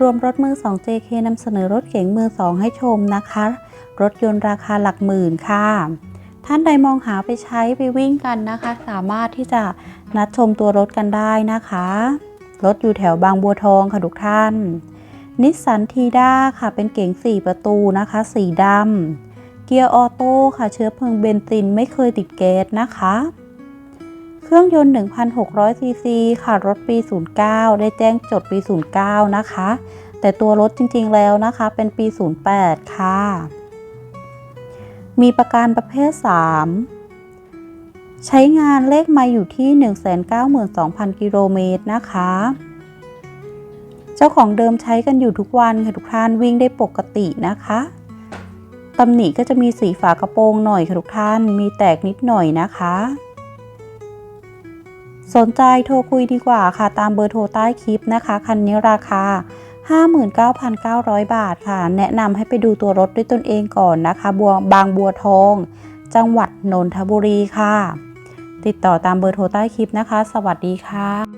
รวมรถมือ 2 JK นำเสนอรถเก๋งมือ 2 ให้ชมนะคะ รถยนต์ราคาหลักหมื่นค่ะ ท่านใดมองหาไปใช้ไปวิ่งกันนะคะ สามารถที่จะนัดชมตัวรถกันได้นะคะ รถอยู่แถวบางบัวทองค่ะทุกท่าน นิสสันทีด้าค่ะเป็นเก๋ง 4 ประตูนะคะ สีดำเกียร์ออโต้ค่ะเชื้อเพลิงเบนซินไม่เคยติดแก๊สนะคะ ครื่องยนต์ 1,600 ซีซี ค่ะ รถปี 09 ได้แจ้งจดปี 09 นะคะ แต่ตัวรถจริงๆ แล้วนะคะ เป็นปี 08 ค่ะ มีประกันประเภท 3 ใช้งานเลขมาอยู่ที่ 192,000 กิโลเมตรนะคะ เจ้าของเดิมใช้กันอยู่ทุกวันค่ะทุกท่านวิ่งได้ปกตินะคะตำหนิก็จะมีสีฝากระโปรงหน่อยค่ะทุกท่าน มีแตกนิดหน่อยนะคะ สนใจโทรคุยดีกว่าค่ะ ตามเบอร์โทรใต้คลิปนะคะ คันนี้ราคา 59,900 บาทค่ะ แนะนำให้ไปดูตัวรถด้วยตนเองก่อนนะคะบัวบางบัวทอง จังหวัดนนทบุรีค่ะ ติดต่อตามเบอร์โทรใต้คลิปนะคะ สวัสดีค่ะ